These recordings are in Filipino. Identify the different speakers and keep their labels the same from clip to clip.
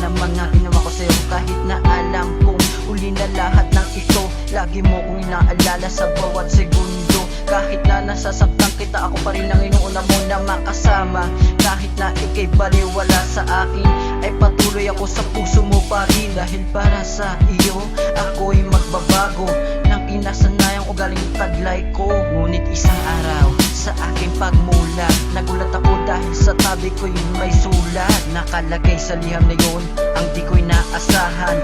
Speaker 1: ng mga ginawa ko sa'yo. Kahit na alam kong uli na lahat Lagi mo kong inaalala sa bawat segundo. Kahit na nasasaktan kita ako pa rin ang inuuna mo na makasama. Kahit na ikay baliwala sa akin Ay patuloy ako sa puso mo pa rin. Dahil para sa iyo ako'y magbabago. Nang inasanayang ugaling taglay ko. Ngunit isang araw sa aking pagmula Nagulat ako dahil sa tabi ko yun may sulat. Nakalagay sa liham na yun Ang di ko'y naasahan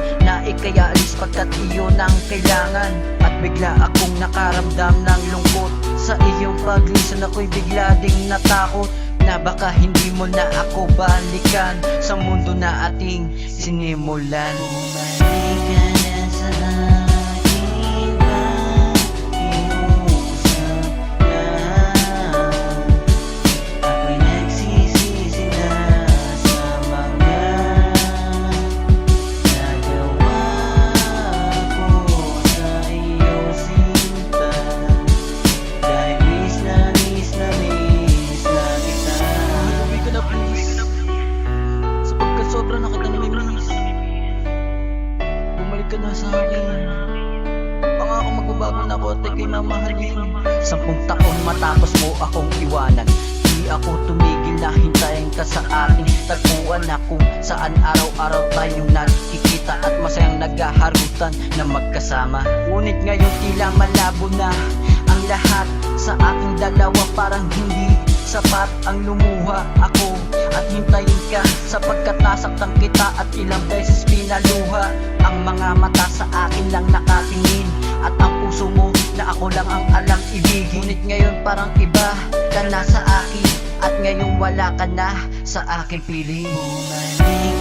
Speaker 1: Na ikay aalis pagkat iyon ang kailangan. At bigla akong nakaramdam ng lungkot. Sa iyong paglisan ako'y bigla ding natakot na baka hindi mo na ako balikan. Sa mundo na ating sinimulan. Bumalik ka na sa akin. Pangako magbabago na ako at ika'y mamahalin. Sampung taon matapos mo akong iwanan. Di ako tumigil na hintayin ka sa ating tagpuan na kung saan araw-araw tayong nakikita At masayang naghaharutan na magkasama. Ngunit ngayon tila malabo na ang lahat. Sa ating dalawa parang hindi sapat ang lumuha ako At hintayin ka sapagkat nasaktan kita at ilang beses pinaluha. Ang mga mata sa akin lang nakatingin At ang puso mo na ako lang ang alam ibigin. Ngunit ngayon parang iba ka na sa akin At ngayon wala ka na sa aking piling. Bumalik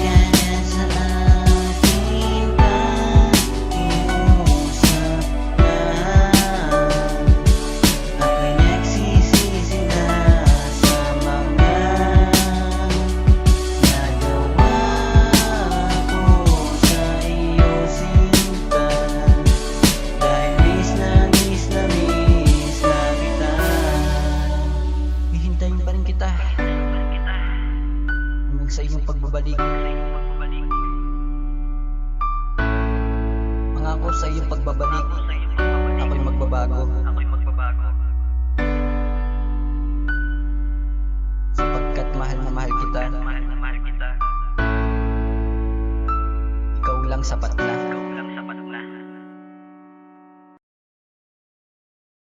Speaker 1: sa iyong pagbabalik. Pangako sa iyong pagbabalik. Ako'y magbabago. Sapagkat mahal na mahal kita. Ikaw lang sapat na